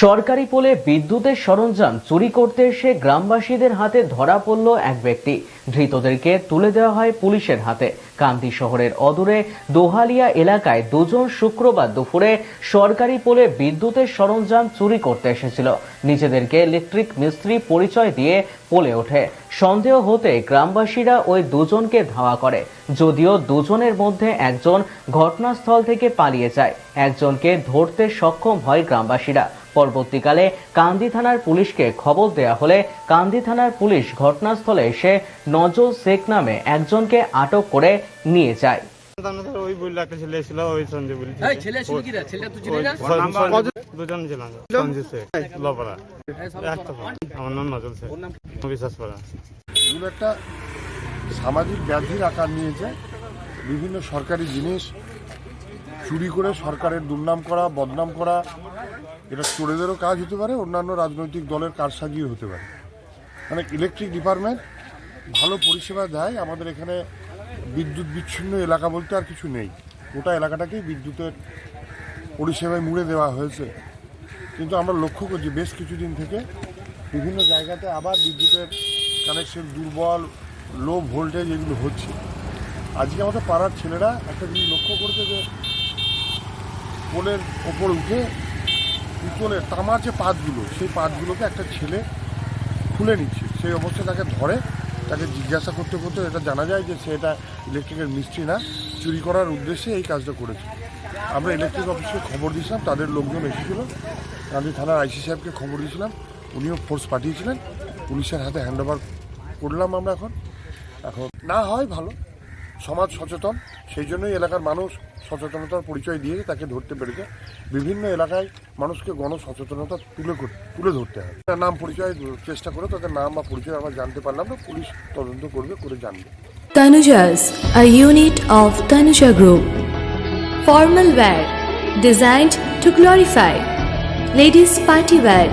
সরকারি পোলে বিদ্যুতের সরঞ্জাম চুরি করতে এসে গ্রামবাসীদের হাতে ধরা পড়ল এক ব্যক্তি। ধৃতদেরকে তুলে দেওয়া হয় পুলিশের হাতে। কান্দি শহরের অদূরে দোহালিয়া এলাকায় দুজন শুক্রবার দুপুরে সরকারি পোলে বিদ্যুতের সরঞ্জাম চুরি করতে এসেছিল। নিজেদেরকে ইলেকট্রিক মিস্ত্রি পরিচয় দিয়ে পোলে ওঠে। সন্দেহ হতে গ্রামবাসীরা ওই দুজনকে ধাওয়া করে। যদিও দুজনের মধ্যে একজন ঘটনাস্থল থেকে পালিয়ে যায়। একজনকে ধরতে সক্ষম হয় গ্রামবাসীরা। পরবর্তীকালে কান্দি থানার পুলিশকে খবর দেয়া হলে কান্দি থানার পুলিশ ঘটনাস্থলে এসে নজর শেখ নামে একজনকে আটক করে নিয়ে যায়। ওই বলল একটা ছেলে ছিল ওই সঞ্জয় বলি। ছেলে ছিল কি রে? ছেলেটা তুই চিনি না? দুজন ছিলাম সঞ্জয় শেখ লপরা। আমার নাম নজল শেখ। বিশ্বাস করা। এগুলো একটা সামাজিক ব্যাধির আকার নিয়েছে। বিভিন্ন সরকারি জিনিস চুরি করে সরকারের দুর্নাম করা বদনাম করা এটা চোরেদেরও কাজ হতে পারে, অন্যান্য রাজনৈতিক দলের কারসাজিও হতে পারে। মানে ইলেকট্রিক ডিপার্টমেন্ট ভালো পরিষেবা দেয়, আমাদের এখানে বিদ্যুৎ বিচ্ছিন্ন এলাকা বলতে আর কিছু নেই। গোটা এলাকাটাকেই বিদ্যুতের পরিষেবায় মুড়ে দেওয়া হয়েছে। কিন্তু আমরা লক্ষ্য করছি, বেশ কিছুদিন থেকে বিভিন্ন জায়গাতে আবার বিদ্যুতের কানেকশন দুর্বল লো ভোল্টেজ এগুলো হচ্ছে। আজকে আমাদের পাড়ার ছেলেরা একটা জিনিস লক্ষ্য করছে যে, পোলের ওপর উঠে পিতলের তামার যে পাতগুলো, সেই পাতগুলোকে একটা ছেলে খুলে নিচ্ছে। সেই অবস্থায় তাকে ধরে, তাকে জিজ্ঞাসা করতে করতে এটা জানা যায় যে সে এটা ইলেকট্রিকের মিস্ত্রি না, চুরি করার উদ্দেশ্যে এই কাজটা করেছে। আমরা ইলেকট্রিক অফিসকে খবর দিয়েছিলাম, তাদের লোকজন এসেছিল। গান্ধী থানার আইসি সাহেবকে খবর দিয়েছিলাম, উনিও ফোর্স পাঠিয়েছিলেন। পুলিশের হাতে হ্যান্ড করলাম আমরা এখন। এখন না হয় ভালো। সমাজ সচেতন সেই জন্যই এলাকার মানুষ সচেতনতার পরিচয় দিয়ে তাকে ধরতে পেরেছে বিভিন্ন এলাকায় মানুষকে গণ সচেতনতা তুলে তুলে ধরতে হয় তার নাম পরিচয় চেষ্টা করে তাদের নাম বা পরিচয় আমরা জানতে পারলাম না পুলিশ তদন্ত করবে করে জানবে Tanujas, a unit of Tanuja Group. Formal wear designed to glorify. Ladies party wear,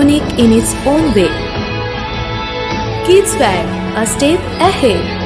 unique in its own way. Kids wear, a step ahead.